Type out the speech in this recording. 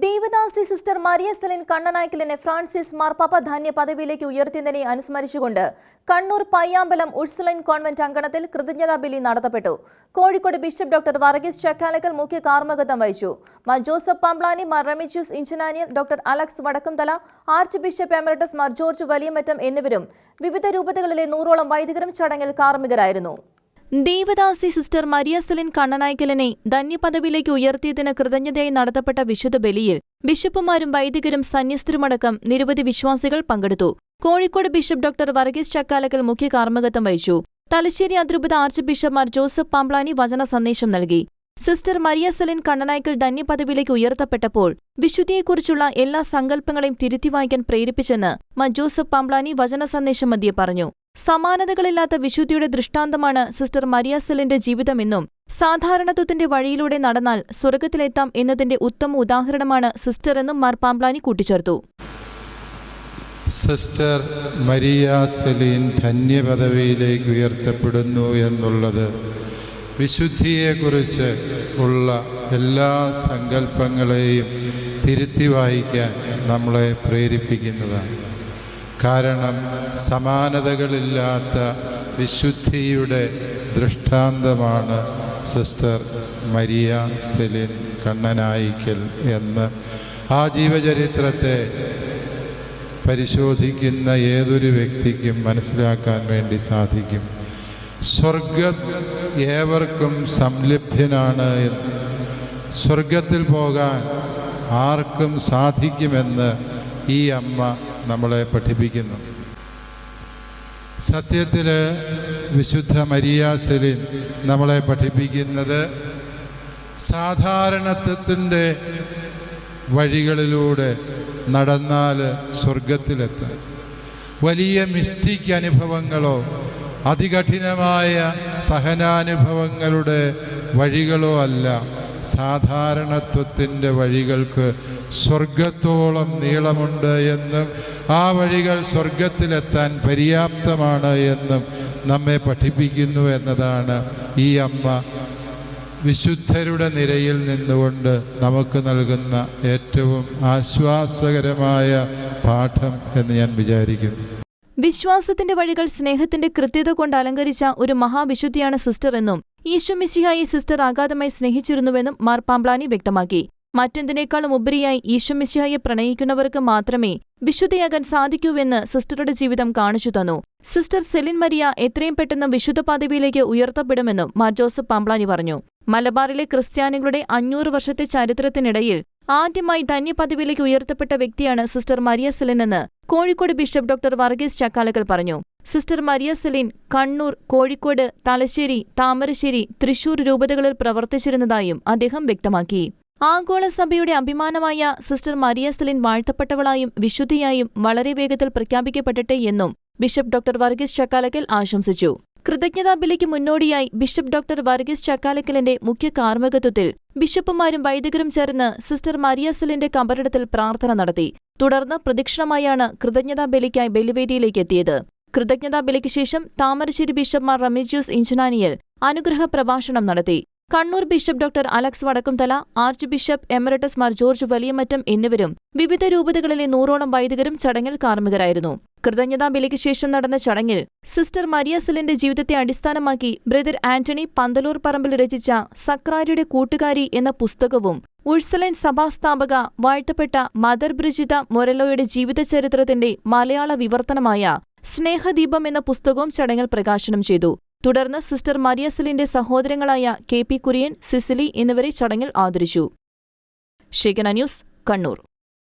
Devadasi sister Maria സ്ഥലിൻ കണ്ണനായ്ക്കലിനെ Francis മാർപ്പാപ്പ ധാന്യ പദവിയിലേക്ക് ഉയർത്തിയതിനെ അനുസ്മരിച്ചുകൊണ്ട് കണ്ണൂർ പയ്യാമ്പലം ഉഴ്സലൈൻ കോൺവെന്റ് അങ്കണത്തിൽ കൃതജ്ഞതാ ബലി നടത്തപ്പെട്ടു. കോഴിക്കോട് ബിഷപ്പ് ഡോക്ടർ വർഗീസ് ചക്കാലക്കൽ മുഖ്യ കാർമ്മകത്വം വഹിച്ചു. Mar Joseph Pamplany Mar Remigiose Inchananiyil doctor Alex Vadakkumthala archbishop emeritus Mar George Valiyamattom എന്നിവരും വിവിധ രൂപതകളിലെ നൂറോളം വൈദികരും ചടങ്ങിൽ കാർമ്മികരായിരുന്നു. ദേവദാസി സിസ്റ്റർ മരിയ സെലിൻ കണ്ണനായ്ക്കലിനെ ധന്യപദവിയിലേക്ക് ഉയർത്തിയതിന് കൃതജ്ഞതയായി നടത്തപ്പെട്ട വിശുദ്ധ ബലിയിൽ ബിഷപ്പുമാരും വൈദികരും സന്യസ്തരുമടക്കം നിരവധി വിശ്വാസികൾ പങ്കെടുത്തു. കോഴിക്കോട് ബിഷപ്പ് ഡോക്ടർ വർഗീസ് ചക്കാലക്കൽ മുഖ്യ കാർമ്മികത്വം വഹിച്ചു. തലശ്ശേരി അതിരൂപത ആർച്ച് ബിഷപ്പ്മാർ ജോസഫ് പാംപ്ലാനി വചന സന്ദേശം നൽകി. സിസ്റ്റർ മരിയ സെലിൻ കണ്ണനായ്ക്കൽ ധന്യപദവിയിലേക്ക് ഉയർത്തപ്പെട്ടപ്പോൾ വിശുദ്ധിയെക്കുറിച്ചുള്ള എല്ലാ സങ്കല്പങ്ങളെയും തിരുത്തി വായിക്കാൻ പ്രേരിപ്പിച്ചെന്ന് മജോസഫ് ജോസഫ് പാംപ്ലാനി വചന സന്ദേശം മധ്യേ പറഞ്ഞു. സമാനതകളില്ലാത്ത വിശുദ്ധിയുടെ ദൃഷ്ടാന്തമാണ് സിസ്റ്റർ മരിയ സെലിന്റെ ജീവിതമെന്നും സാധാരണത്വത്തിന്റെ വഴിയിലൂടെ നടന്നാൽ സ്വർഗത്തിലെത്താം എന്നതിന്റെ ഉത്തമ ഉദാഹരണമാണ് സിസ്റ്റർ എന്നും മാർ പാംബ്ലാനി കൂട്ടിച്ചേർത്തു. സിസ്റ്റർ മരിയ സെലീൻ ധന്യപദവിയിലേക്ക് ഉയർത്തപ്പെടുന്നു എന്നുള്ളത് വിശുദ്ധിയെക്കുറിച്ച് ഉള്ള എല്ലാ സങ്കല്പങ്ങളെയും തിരുത്തി വായിക്കാൻ നമ്മളെ പ്രേരിപ്പിക്കുന്നതാണ്. കാരണം സമാനതകളില്ലാത്ത വിശുദ്ധിയുടെ ദൃഷ്ടാന്തമാണ് സിസ്റ്റർ മരിയ സെലിൻ കണ്ണനായിക്കൽ എന്ന്. ആ ജീവചരിത്രത്തെ പരിശോധിക്കുന്ന ഏതൊരു വ്യക്തിക്കും മനസ്സിലാക്കാൻ വേണ്ടി സാധിക്കും. സ്വർഗം ഏവർക്കും സംലഭ്യനാണ് എന്ന്. സ്വർഗത്തിൽ പോകാൻ ആർക്കും സാധിക്കുമെന്ന് ഈ അമ്മ നമ്മളെ പഠിപ്പിക്കുന്നു. സത്യത്തിൽ വിശുദ്ധ മരിയാസലിൻ നമ്മളെ പഠിപ്പിക്കുന്നത് സാധാരണത്വത്തിന്റെ വഴികളിലൂടെ നടന്നാൽ സ്വർഗത്തിലെത്താം വലിയ മിസ്റ്റിക് അനുഭവങ്ങളോ അതികഠിനമായ സഹനാനുഭവങ്ങളുടെ വഴികളോ അല്ല. സാധാരണത്വത്തിന്റെ വഴികൾക്ക് സ്വർഗത്തോളം നീളമുണ്ട് എന്നും ആ വഴികൾ സ്വർഗത്തിലെത്താൻ പര്യാപ്തമാണ് എന്നും നമ്മെ പഠിപ്പിക്കുന്നു എന്നതാണ് ഈ അമ്മ വിശുദ്ധരുടെ നിരയിൽ നിന്നുകൊണ്ട് നമുക്ക് നൽകുന്ന ഏറ്റവും ആശ്വാസകരമായ പാഠം എന്ന് ഞാൻ വിചാരിക്കുന്നു. വിശ്വാസത്തിന്റെ വഴികൾ സ്നേഹത്തിന്റെ കൃത്യത കൊണ്ട് അലങ്കരിച്ച ഒരു മഹാവിശുദ്ധിയാണ് സിസ്റ്റർ എന്നും ഈശ്വമിശിഹായി സിസ്റ്റർ അഗാധമായി സ്നേഹിച്ചിരുന്നുവെന്നും മാർ പാംപ്ലാനി വ്യക്തമാക്കി. മറ്റെന്തിനേക്കാളും ഉപരിയായി ഈശോമിശിഹായെ പ്രണയിക്കുന്നവർക്ക് മാത്രമേ വിശുദ്ധയാകാൻ സാധിക്കൂവെന്ന് സിസ്റ്ററുടെ ജീവിതം കാണിച്ചു തന്നു. സിസ്റ്റർ സെലിൻ മരിയ എത്രയും പെട്ടെന്ന് വിശുദ്ധ പദവിയിലേക്ക് ഉയർത്തപ്പെടുമെന്നും മാർ ജോസഫ് പാംപ്ലാനി പറഞ്ഞു. മലബാറിലെ ക്രിസ്ത്യാനികളുടെ അഞ്ഞൂറ് വർഷത്തെ ചരിത്രത്തിനിടയിൽ ആദ്യമായി ധന്യപദവിയിലേക്ക് ഉയർത്തപ്പെട്ട വ്യക്തിയാണ് സിസ്റ്റർ മരിയ സെലിൻ എന്ന് കോഴിക്കോട് ബിഷപ്പ് ഡോക്ടർ വർഗീസ് ചക്കാലക്കൽ പറഞ്ഞു. സിസ്റ്റർ മരിയ സെലിൻ കണ്ണൂർ കോഴിക്കോട് തലശ്ശേരി താമരശ്ശേരി തൃശൂർ രൂപതകളിൽ പ്രവർത്തിച്ചിരുന്നതായും അദ്ദേഹം വ്യക്തമാക്കി. ആഗോള സഭയുടെ അഭിമാനമായ സിസ്റ്റർ മരിയ സെലിൻ വാഴ്ത്തപ്പെട്ടവളായും വിശുദ്ധിയായും വളരെ വേഗത്തിൽ പ്രഖ്യാപിക്കപ്പെടട്ടെ എന്നും ബിഷപ്പ് ഡോക്ടർ വർഗീസ് ചക്കാലക്കൽ ആശംസിച്ചു. കൃതജ്ഞതാ ബലിക്ക് മുന്നോടിയായി ബിഷപ്പ് ഡോക്ടർ വർഗീസ് ചക്കാലക്കലിന്റെ മുഖ്യ കാർമ്മികത്വത്തിൽ ബിഷപ്പുമാരും വൈദികരും ചേർന്ന് സിസ്റ്റർ മരിയ സെലിന്റെ കബറിടത്തിൽ പ്രാർത്ഥന നടത്തി. തുടർന്ന് പ്രദക്ഷിണമായാണ് കൃതജ്ഞതാ ബലിക്കായി ബലിവേദിയിലേക്ക് എത്തിയത്. കൃതജ്ഞതാ ബലിക്ക് ശേഷം താമരശ്ശേരി ബിഷപ്പ്മാർ റമിജ്യൂസ് ഇഞ്ചനാനിയൽ അനുഗ്രഹ പ്രഭാഷണം നടത്തി. Kannur bishop doctor Alex Vadakkumthala archbishop emeritus Mar George Valiyamattom എന്നിവരും വിവിധ രൂപതകളിലെ നൂറോളം വൈദികരും ചടങ്ങിൽ കാർമ്മികരായിരുന്നു. കൃതജ്ഞതാ ബലിക്ക് ശേഷം നടന്ന ചടങ്ങിൽ സിസ്റ്റർ മരിയ സെലിന്റെ ജീവിതത്തെ അടിസ്ഥാനമാക്കി ബ്രദർ ആന്റണി പന്തലൂർ പറമ്പിൽ രചിച്ച സക്രാരിയുടെ കൂട്ടുകാരി എന്ന പുസ്തകവും ഉഴ്സലൻ സഭാസ്ഥാപക വാഴ്ത്തപ്പെട്ട മദർ ബ്രിജിത മൊരലോയുടെ ജീവിതചരിത്രത്തിന്റെ മലയാള വിവർത്തനമായ സ്നേഹദീപം എന്ന പുസ്തകവും ചടങ്ങിൽ പ്രകാശനം ചെയ്തു. തുടർന്ന് സിസ്റ്റർ മരിയ സെലിന്റെ സഹോദരങ്ങളായ കെ പി കുര്യൻ സിസിലി എന്നിവരെ ചടങ്ങിൽ ആദരിച്ചു. ഷേഖന ന്യൂസ് കണ്ണൂർ.